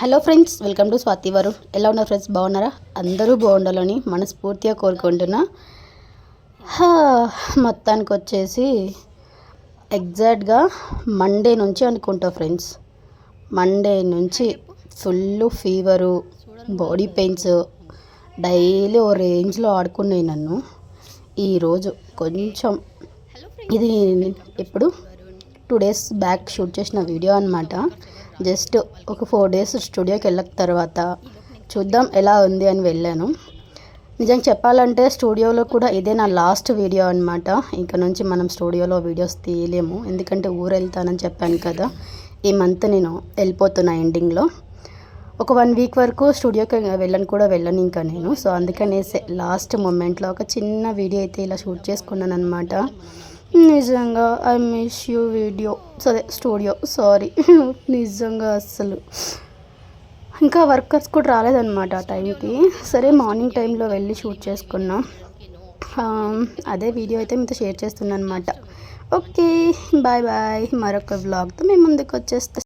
Hello friends welcome to Swathi వారు. ఎలా ఉన్నారు ఫ్రెండ్స్? బాగున్నారా? అందరూ బాగుండాలని మనస్ఫూర్తిగా కోరుకుంటున్నా. మొత్తానికి వచ్చేసి ఎగ్జాక్ట్గా మండే నుంచి అనుకుంటా ఫ్రెండ్స్. మండే నుంచి full fever body pains daily ఓ రేంజ్లో ఆడుకున్నాయి నన్ను. ఈరోజు కొంచెం ఇది ఇప్పుడు టూ డేస్ బ్యాక్ షూట్ చేసిన వీడియో అనమాట జస్ట్ ఒక ఫోర్ డేస్ స్టూడియోకి వెళ్ళిన తర్వాత చూద్దాం ఎలా ఉంది అని వెళ్ళాను. నిజంగా చెప్పాలంటే స్టూడియోలో కూడా ఇదే నా లాస్ట్ వీడియో అనమాట ఇంకా నుంచి మనం స్టూడియోలో వీడియోస్ తీయలేము. ఎందుకంటే ఊరు వెళ్తానని చెప్పాను కదా ఈ మంత్ నేను వెళ్ళిపోతున్నా ఎండింగ్లో. ఒక వన్ వీక్ వరకు స్టూడియోకి వెళ్ళను కూడా వెళ్ళను ఇంకా నేను. సో అందుకనేసే లాస్ట్ మూమెంట్లో ఒక చిన్న వీడియో అయితే ఇలా షూట్ చేసుకున్నాను అనమాట నిజంగా ఐ మిస్ యూ వీడియో సరే స్టూడియో సారీ నిజంగా అస్సలు. ఇంకా వర్కర్స్ కూడా రాలేదన్నమాట ఆ టైంకి సరే మార్నింగ్ టైంలో వెళ్ళి షూట్ చేసుకున్నాం. Um, అదే వీడియో అయితే మీతో షేర్ చేస్తున్నాను అనమాట ఓకే బాయ్ బాయ్ మరొక వ్లాగ్తో మేము ముందుకు వచ్చేస్తా